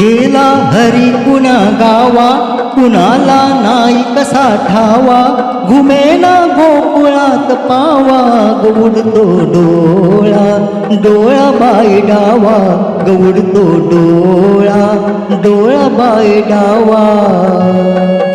गेला हरी कुणा गावा कुणाला नाही कसा ठावा? घुमेना गोकुळात पावा गवडतो डोळा डोळा बाई डावा गवडतो डोळा डोळा बाई डावा.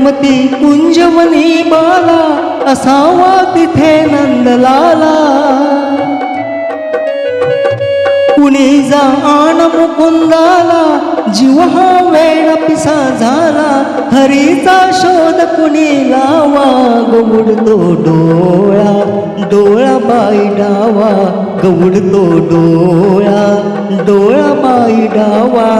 रमती कुंजवनी बाला असावा तिथे नंदलाला. कुणी जा आण मुकुंदाला जीव हा वेळ पिसा झाला. हरीचा शोध कुणी लावा गवडतो डोळा डोळा बाई डावा. गवडतो डोळा डोळा बाई डावा.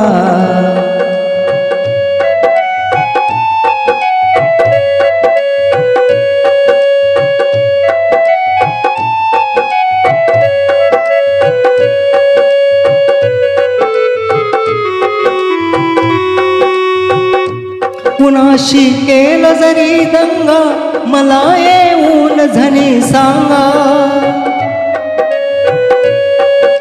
कुणाशी केलं जरी दंगा मला येऊन झनी सांगा.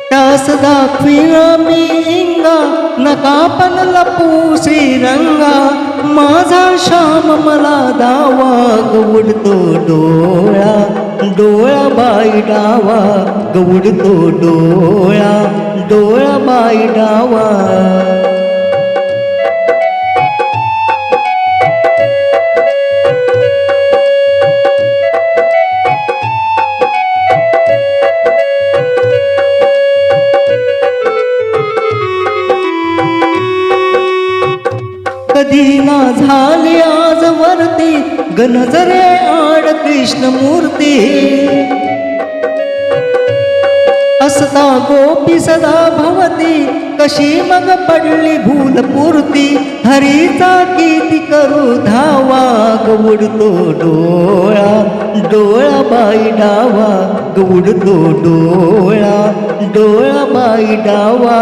त्यास दाखवीन मी इंगा नका पण लपू श्रीरंगा. माझा श्याम मला दावा गवडतो डोळा डोळा बाई डावा गवडतो डोळा डोळा बाई डावा. कधी ना झाले आज वरती गणजरे आड कृष्ण मूर्ती. असता गोपी सदा भवती कशी मग पडली भूलपूर्ती हरीचा किती करू धावा गवडतो डोळा डोळा बाई डावा गवडतो डोळा डोळा बाई डावा.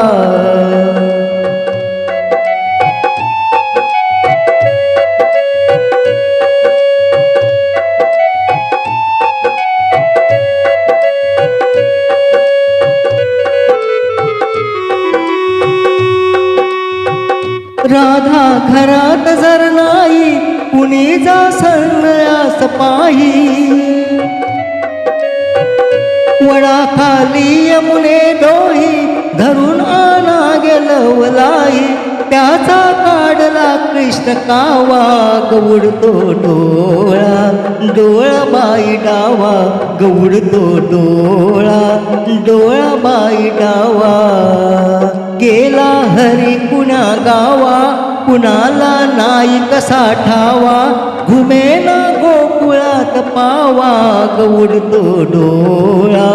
राधा घरात जर नाही कुणी जा संन्यास पाही. वडा खाली यमुने डोही धरून आना गेलवलाई त्याचा काढला कृष्ण कावा गवडतो डोळा. डोळा बाई डावा गवडतो डोळा. डोळा बाई डावा गेला हरी कुणी गावा कुणाला नाईक साठावा घुमेना गोकुळात पावा गौडतो डोळा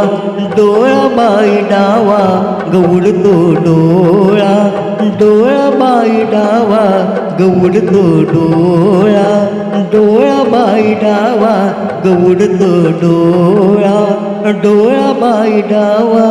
डोळा बाई डावा गौडतो डोळा डोळा बाई डावा गौडतो डोळा डोळा बाई डावा गौडतो डोळा डोळा बाई डावा.